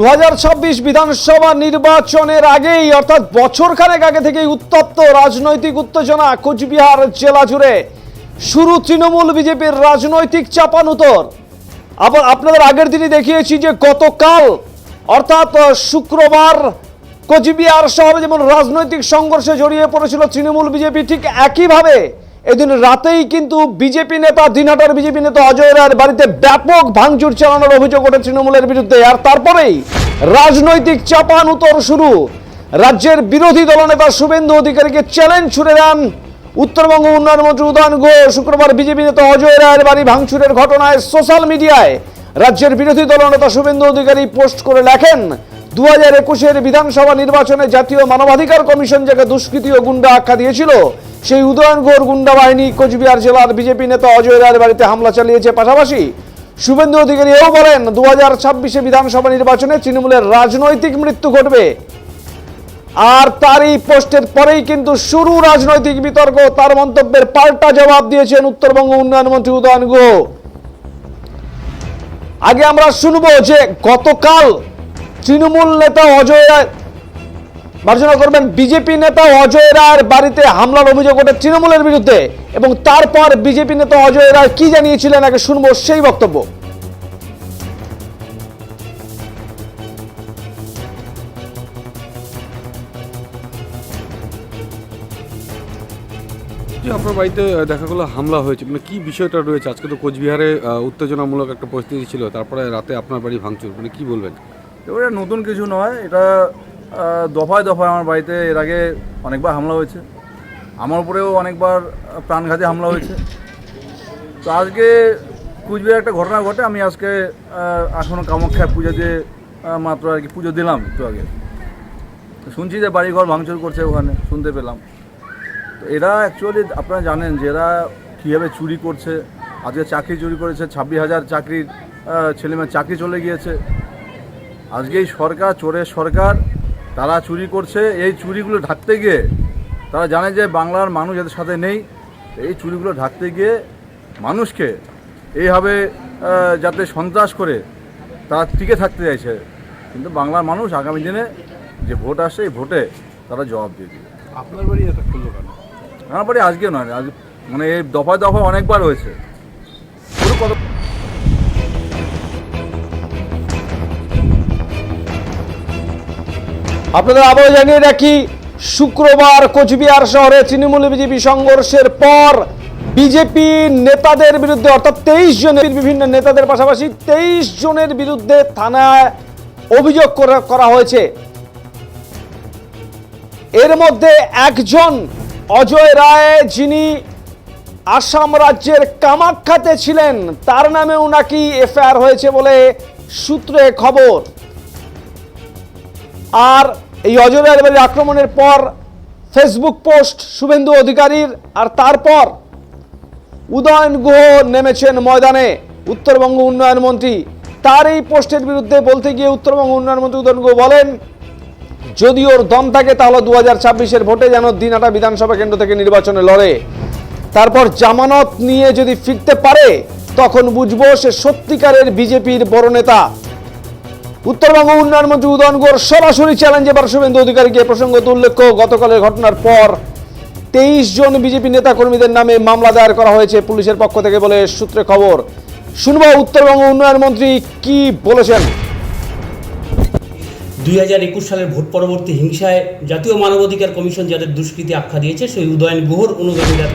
দু বিধানসভা নির্বাচনের আগেই, অর্থাৎ বছর খানেক আগে থেকেই উত্তপ্ত রাজনৈতিক উত্তেজনা কোচবিহার জেলা জুড়ে। শুরু তৃণমূল বিজেপির রাজনৈতিক চাপানুতর। আবার আপনাদের আগের দিনই দেখিয়েছি যে গতকাল, অর্থাৎ শুক্রবার কোচবিহার শহরে যেমন রাজনৈতিক সংঘর্ষে জড়িয়ে পড়েছিল তৃণমূল বিজেপি, ঠিক একইভাবে এদিন রাতেই কিন্তু বিজেপি নেতা, দিনহাটার বিজেপি নেতা অজয় রায়ের বাড়িতে ব্যাপক ভাঙচুর চালানোর অভিযোগ ওঠে তৃণমূলের বিরুদ্ধে। আর তারপরেই রাজনৈতিক চাপানুতর শুরু। রাজ্যের বিরোধী দলনেতা শুভেন্দু অধিকারীকে চ্যালেঞ্জ ছুড়ে দেন উত্তরবঙ্গ উন্নয়ন মন্ত্রী উদয়ন গুহ শুক্রবার বিজেপি নেতা অজয় রায়ের বাড়ি ভাঙচুরের ঘটনায় সোশ্যাল মিডিয়ায় রাজ্যের বিরোধী দলনেতা শুভেন্দু অধিকারী পোস্ট করে লেখেন দু হাজার একুশের বিধানসভা নির্বাচনে জাতীয় মানবাধিকার কমিশন যাকে দুষ্কৃতী ও গুন্ডা আখ্যা দিয়েছিল, সেই উদয়ন গুহর গুন্ডা বাহিনী কোচবিহার জেলার বিজেপি নেতা অজয় রায়ের বাড়িতে হামলা চালিয়েছে। পাশাপাশি শুভেন্দু অধিকারী এও বলেন দু হাজার ছাব্বিশে বিধানসভা নির্বাচনে তৃণমূলের রাজনৈতিক মৃত্যু ঘটবে। আর তারই পোস্টের পরেই কিন্তু শুরু রাজনৈতিক বিতর্ক। তার মন্তব্যের পাল্টা জবাব দিয়েছেন উত্তরবঙ্গ উন্নয়ন মন্ত্রী উদয়ন গুহ। আগে আমরা শুনব যে গতকাল তৃণমূল নেতা অজয় রায়। মার্জনা করবেন বিজেপি নেতা অজয় রায়ের বাড়িতে হামলার অভিযোগ ওঠে তৃণমূলের বিরুদ্ধে এবং তারপর বিজেপি নেতা অজয় রায় কি জানিয়েছিলেন আগে শুনব সেই বক্তব্য। আপনার বাড়িতে দেখা গেলো হামলা হয়েছে। মানে কি বিষয়টা রয়েছে? আজকে তো কোচবিহারে উত্তেজনামূলক একটা পরিস্থিতি ছিল, তারপরে রাতে আপনার বাড়ি ভাঙচুর মানে কি বলবেন? এবারে নতুন কিছু নয় এটা দফায় দফায় আমার বাড়িতে এর আগে অনেকবার হামলা হয়েছে। আমার উপরেও অনেকবার প্রাণঘাতী হামলা হয়েছে। তো আজকে কুচবিহার একটা ঘটনা ঘটে আমি আজকে আহ, এখনও কামাখ্যা পুজো দিয়ে মাত্র আর কি পুজো দিলাম একটু আগে। তো শুনছি যে বাড়িঘর ভাঙচুর করছে ওখানে শুনতে পেলাম। তো এরা অ্যাকচুয়ালি আপনারা জানেন যে এরা কীভাবে চুরি করছে। আজকে চাকরি চুরি করেছে ছাব্বিশ হাজার চাকরির ছেলেমেয়ের চাকরি চলে গিয়েছে। আজকে এই সরকার চোরের সরকার তারা চুরি করছে। এই চুরিগুলো ঢাকতে গিয়ে তারা জানে যে বাংলার মানুষ এদের সাথে নেই। এই চুরিগুলো ঢাকতে গিয়ে মানুষকে এইভাবে যাতে সন্ত্রাস করে তারা টিকে থাকতে চাইছে। কিন্তু বাংলার মানুষ আগামী দিনে যে ভোট আসছে এই ভোটে তারা জবাব দিয়ে দিবে। আপনার বাড়ি এটা করল কেন? আমার বাড়ি আজকে নয় আজ মানে এই দফায় দফায় অনেকবার হয়েছে। আপনাদের আবার জানিয়ে রাখি, শুক্রবার কোচবিহার শহরে তৃণমূল বিজেপি সংঘর্ষের পর বিজেপি নেতাদের বিরুদ্ধে, অর্থাৎ তেইশ জনের বিভিন্ন নেতাদের পাশাপাশি তেইশ জনের বিরুদ্ধে থানায় অভিযোগ করা হয়েছে। এর মধ্যে একজন অজয় রায় যিনি আসাম রাজ্যের কামাখ্যাতে ছিলেন, তার নামেও নাকি এফআইআর হয়েছে বলে সূত্রে খবর। আর এই অজয় রায়ের বাড়ির আক্রমণের পর ফেসবুক পোস্ট শুভেন্দু অধিকারীর আর তারপর উদয়ন গুহ নেমেছেন ময়দানে উত্তরবঙ্গ উন্নয়ন মন্ত্রী। তার এই পোস্টের বিরুদ্ধে বলতে গিয়ে উত্তরবঙ্গ উন্নয়ন মন্ত্রী উদয়ন গুহ বলেন, যদি ওর দম থাকে তাহলে দু হাজার ছাব্বিশের ভোটে যেন দিনহাটা বিধানসভা কেন্দ্র থেকে নির্বাচনে লড়ে। তারপর জামানত নিয়ে যদি ফিরতে পারে, তখন বুঝব সে সত্যিকারের বিজেপির বড় নেতা। উত্তরবঙ্গ উন্নয়ন মন্ত্রী উদয়ন গোর সরাসরি চ্যালেঞ্জ শুভেন্দু অধিকারীকে প্রসঙ্গত উল্লেখ্য, গতকালের ঘটনার পর তেইশ জন বিজেপি নেতা কর্মীদের নামে মামলা দায়ের করা হয়েছে পুলিশের পক্ষ থেকে বলে সূত্রে খবর। শুনব উত্তরবঙ্গ উন্নয়ন মন্ত্রী কি বলেছেন। দুই হাজার একুশ সালের ভোট পরবর্তী হিংসায় জাতীয় মানবাধিকার কমিশন যাদের দুষ্কৃতি আখ্যা দিয়েছে, সেই উদয়ন গুহর অনুগামীরা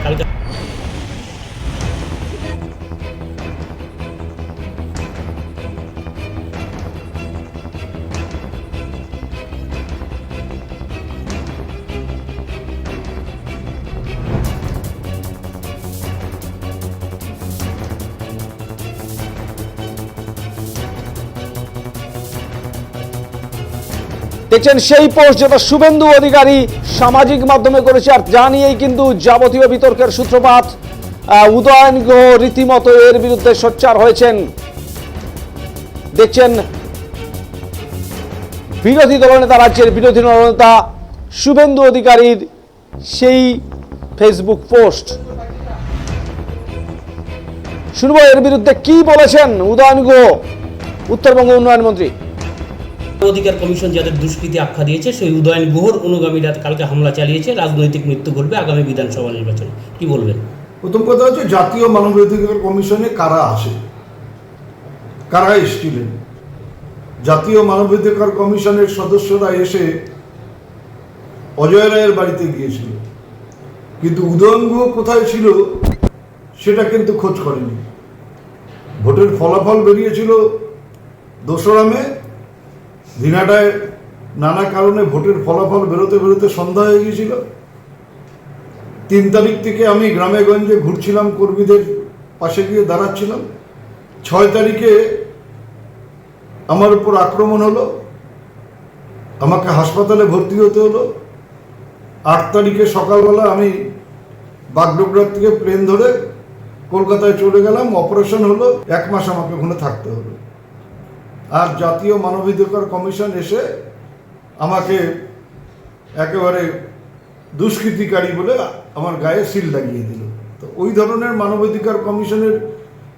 দেখছেন সেই পোস্ট যেটা শুভেন্দু অধিকারী সামাজিক মাধ্যমে করেছে, আর যা নিয়েই কিন্তু যাবতীয় বিতর্কের সূত্রপাত উদয়ন গ্রহ রীতিমতো এর বিরুদ্ধে সোচ্চার হয়েছেন। দেখছেন বিরোধী দলনেতা, রাজ্যের বিরোধী দলনেতা শুভেন্দু অধিকারীর সেই ফেসবুক পোস্ট। শুনব এর বিরুদ্ধে কি বলেছেন উদয়ন গুহ, উত্তরবঙ্গ উন্নয়ন মন্ত্রী? অধিকার কমিশন যাদের দুষ্কৃতি আখ্যা দিয়েছে, সেই উদয়ন গুহর অনুগামীরা কালকে হামলা চালিয়েছে, রাজনৈতিক মৃত্যু ঘটবে আগামী বিধানসভা নির্বাচনে। কি বলবেন? প্রথম কথা হচ্ছে জাতীয় মানবাধিকার কমিশনে কারা আসে কারা এসেছিলেন? জাতীয় মানবাধিকার কমিশনের সদস্যরা এসে অজয় রায়ের বাড়িতে গিয়েছিল। কিন্তু উদয়ন গুহ কোথায় ছিল, সেটা কিন্তু খোঁজ করেনি। ভোটের ফলাফল বেরিয়েছিল দোসরা মে দিনাটায় নানা কারণে ভোটের ফলাফল বেরোতে বেরোতে সন্ধ্যা হয়ে গিয়েছিল। তিন তারিখ থেকে আমি গ্রামে গঞ্জে ঘুরছিলাম, কর্মীদের পাশে গিয়ে দাঁড়াচ্ছিলাম। ছয় তারিখে আমার উপর আক্রমণ হলো, আমাকে হাসপাতালে ভর্তি হতে হলো। আট তারিখে সকালবেলা আমি বাগডোগরার থেকে প্লেন ধরে কলকাতায় চলে গেলাম। অপারেশন হলো, এক মাস আমাকে ওখানে থাকতে হলো। আর জাতীয় মানবাধিকার কমিশন এসে আমাকে একেবারে দুষ্কৃতিকারী বলে আমার গায়ে সিল লাগিয়ে দিল। তো ওই ধরনের মানবাধিকার কমিশনের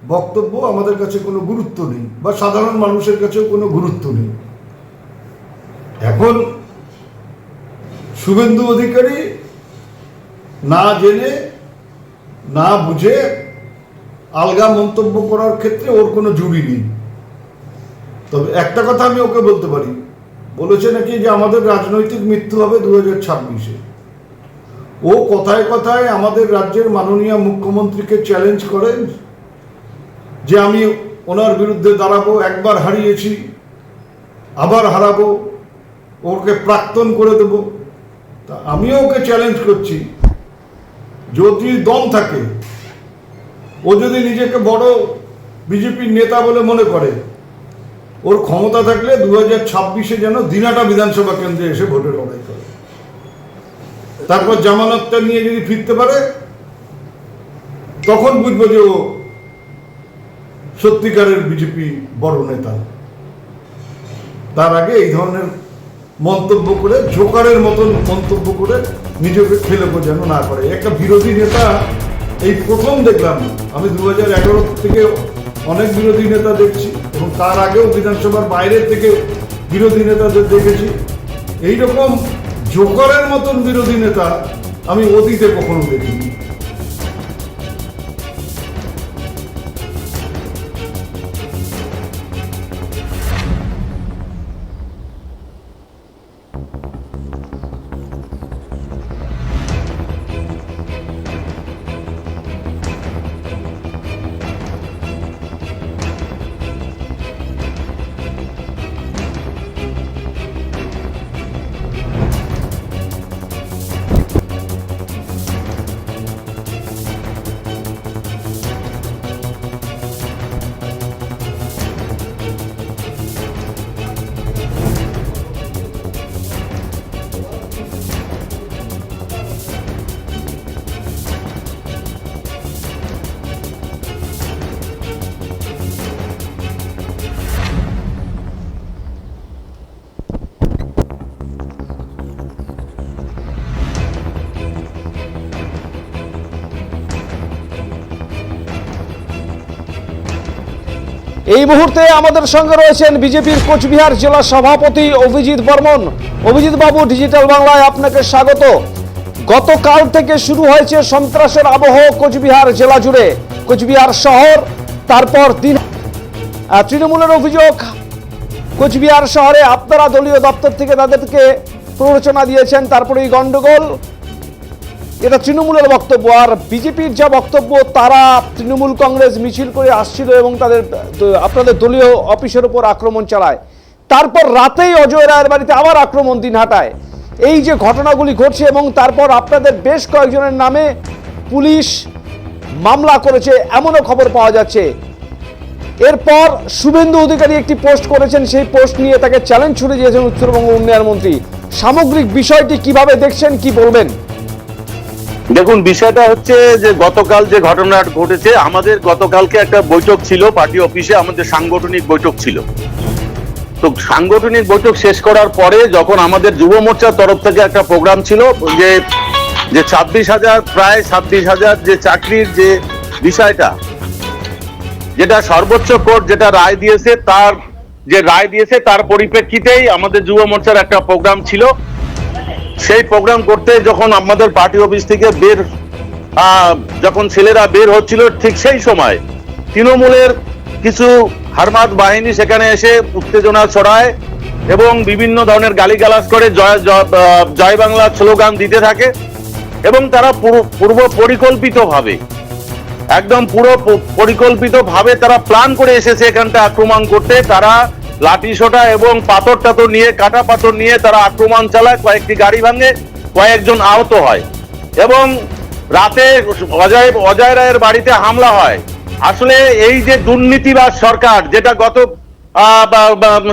বক্তব্য আমাদের কাছে কোনো গুরুত্ব নেই বা সাধারণ মানুষের কাছেও কোনো গুরুত্ব নেই। এখন শুভেন্দু অধিকারী না জেনে, না বুঝে আলগা মন্তব্য করার ক্ষেত্রে ওর কোনো জুড়ি নেই। তবে একটা কথা আমি ওকে বলতে পারি। বলেছে নাকি যে আমাদের রাজনৈতিক মৃত্যু হবে দু হাজার ছাব্বিশে। ও কথায় কথায় আমাদের রাজ্যের মাননীয় মুখ্যমন্ত্রীকে চ্যালেঞ্জ করেন যে আমি ওনার বিরুদ্ধে দাঁড়াবো, একবার হারিয়েছি, আবার হারাবো, ওকে প্রাক্তন করে দেব। তা আমিও ওকে চ্যালেঞ্জ করছি। যদি দম থাকে, ও যদি নিজেকে বড় বিজেপির নেতা বলে মনে করে ওর ক্ষমতা থাকলে দু হাজার ছাব্বিশে যেন দিনাটা বিধানসভা কেন্দ্রে এসে ভোটে লড়াই করে। তারপর জামানতটা নিয়ে যদি ফিরতে পারে, তখন বুঝব যে ও সত্যিকারের বিজেপি বড় নেতা। তার আগে এই ধরনের মন্তব্য করে, জোকারের মতন মন্তব্য করে নিজেকে ফেলে যেন না করে। একটা বিরোধী নেতা, এই প্রথম দেখলাম, আমি দু হাজার এগারো থেকে অনেক বিরোধী নেতা দেখছি এবং তার আগেও বিধানসভার বাইরের থেকে বিরোধী নেতাদের দেখেছি। এইরকম জোকারের মতন বিরোধী নেতা আমি অতীতে কখনো দেখিনি। এই মুহূর্তে আমাদের সঙ্গে রয়েছেন বিজেপির কোচবিহার জেলা সভাপতি অভিজিৎ বর্মন। অভিজিৎ বাবু, ডিজিটাল বাংলায় আপনাকে স্বাগত। গতকাল থেকে শুরু হয়েছে সন্ত্রাসের আবহ কোচবিহার জেলা জুড়ে। কোচবিহার শহর, তারপর দিন তৃণমূলের অভিযোগ, কোচবিহার শহরে আপনারা দলীয় দপ্তর থেকে তাদেরকে প্ররোচনা দিয়েছেন তারপরে এই গন্ডগোল এটা তৃণমূলের বক্তব্য, আর বিজেপির যা বক্তব্য, তারা তৃণমূল কংগ্রেস মিছিল করে আসছিল এবং তাদের, আপনাদের দলীয় অফিসের উপর আক্রমণ চালায়। তারপর রাতেই অজয় রায়ের বাড়িতে আবার আক্রমণ দিন হাটায়। এই যে ঘটনাগুলি ঘটছে এবং তারপর আপনাদের বেশ কয়েকজনের নামে পুলিশ মামলা করেছে, এমনও খবর পাওয়া যাচ্ছে। এরপর শুভেন্দু অধিকারী একটি পোস্ট করেছেন, সেই পোস্ট নিয়ে তাকে চ্যালেঞ্জ ছুড়ে দিয়েছেন উত্তরবঙ্গ উন্নয়ন মন্ত্রী। সামগ্রিক বিষয়টি কীভাবে দেখছেন, কি বলবেন? দেখুন, বিষয়টা হচ্ছে যে গতকাল যে ঘটনা ঘটেছে, আমাদের গতকালকে একটা বৈঠক ছিল, পার্টি অফিসে আমাদের সাংগঠনিক বৈঠক ছিল। তো সাংগঠনিক বৈঠক শেষ করার পরে যখন আমাদের যুব মোর্চার তরফ থেকে একটা প্রোগ্রাম ছিল, যে যে ছাব্বিশ হাজার, প্রায় ছাব্বিশ হাজার যে চাকরির যে বিষয়টা, যেটা সর্বোচ্চ কোর্ট যেটা রায় দিয়েছে, তার, যে রায় দিয়েছে, তার পরিপ্রেক্ষিতেই আমাদের যুব মোর্চার একটা প্রোগ্রাম ছিল। সেই প্রোগ্রাম করতে যখন আমাদের পার্টি অফিস থেকে বের যখন ছেলেরা বের হচ্ছিল ঠিক সেই সময়, তৃণমূলের কিছু হারমাত বাহিনী সেখানে এসে উত্তেজনা ছড়ায় এবং বিভিন্ন ধরনের গালিগালাজ করে জয়, জয়- বাংলা স্লোগান দিতে থাকে এবং তারা পুরো- পূর্ব পরিকল্পিতভাবে, একদম পুরো পরিকল্পিত ভাবে তারা প্ল্যান করে এসেছে এখানটা আক্রমণ করতে। তারা লাঠি সোটা এবং পাথর টাথর নিয়ে, কাটা পাথর নিয়ে তারা আক্রমণ চালায়, কয়েকটি গাড়ি ভাঙে, কয়েকজন আহত হয়। এবং রাতে অজয় অজয় রায়ের বাড়িতে হামলা হয়। আসলে এই যে দুর্নীতিবাজ সরকার, যেটা গত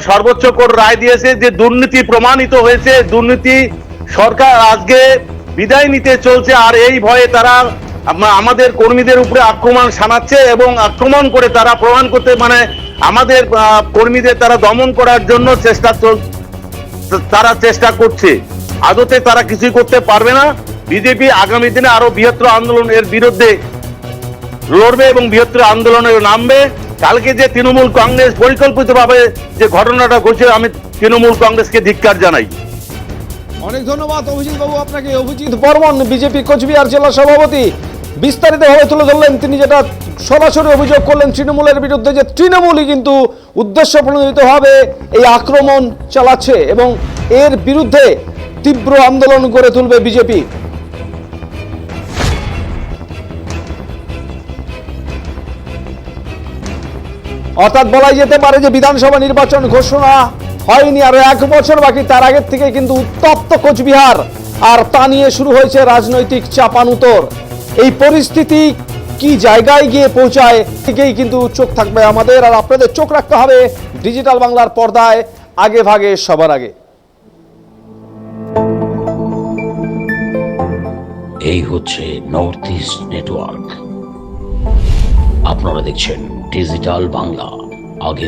সর্বোচ্চ কোর্ট রায় দিয়েছে যে দুর্নীতি প্রমাণিত হয়েছে, দুর্নীতি সরকার আজকে বিদায় নিতে চলছে, আর এই ভয়ে তারা আমাদের কর্মীদের উপরে আক্রমণ শানাচ্ছে এবং আক্রমণ করে তারা প্রমাণ করতে মানে আমাদের কর্মীদের তারা দমন করার জন্য চেষ্টা তারা চেষ্টা করছে। আদতে তারা কিছুই করতে পারবে না। বিজেপি আগামী দিনে আরও বৃহত্তর আন্দোলন এর বিরুদ্ধে লড়বে এবং বৃহত্তর আন্দোলনে নামবে। কালকে যে তৃণমূল কংগ্রেস পরিকল্পিতভাবে যে ঘটনাটা ঘটছে, আমি তৃণমূল কংগ্রেসকে ধিক্কার জানাই। অনেক ধন্যবাদ অভিজিৎ বাবু আপনাকে। অভিজিৎ বর্মন, বিজেপি কোচবিহার জেলা সভাপতি। বিস্তারিতভাবে তুলে ধরলেন তিনি যেটা সরাসরি অভিযোগ করলেন তৃণমূলের বিরুদ্ধে যে তৃণমূলই কিন্তু উদ্দেশ্য প্রণোদিতভাবে এই আক্রমণ চালাচ্ছে এবং এর বিরুদ্ধে তীব্র আন্দোলন গড়ে তুলবে বিজেপি। অর্থাৎ বলাই যেতে পারে যে বিধানসভা নির্বাচন ঘোষণা হয়নি, আরও এক বছর বাকি, তার আগের থেকে কিন্তু উত্তপ্ত কোচবিহার। আর তা নিয়ে শুরু হয়েছে রাজনৈতিক চাপানুতর। এই পরিস্থিতি কি জায়গায় গিয়ে পৌঁছায় থেকেই কিন্তু চোখ থাকবে আমাদের, আর আপনাদের চোখ রাখতে হবে ডিজিটাল বাংলার পর্দায় আগে ভাগে সবার আগে। এই হচ্ছে নর্থ ইস্ট নেটওয়ার্ক আপনারা দেখছেন ডিজিটাল বাংলা আগে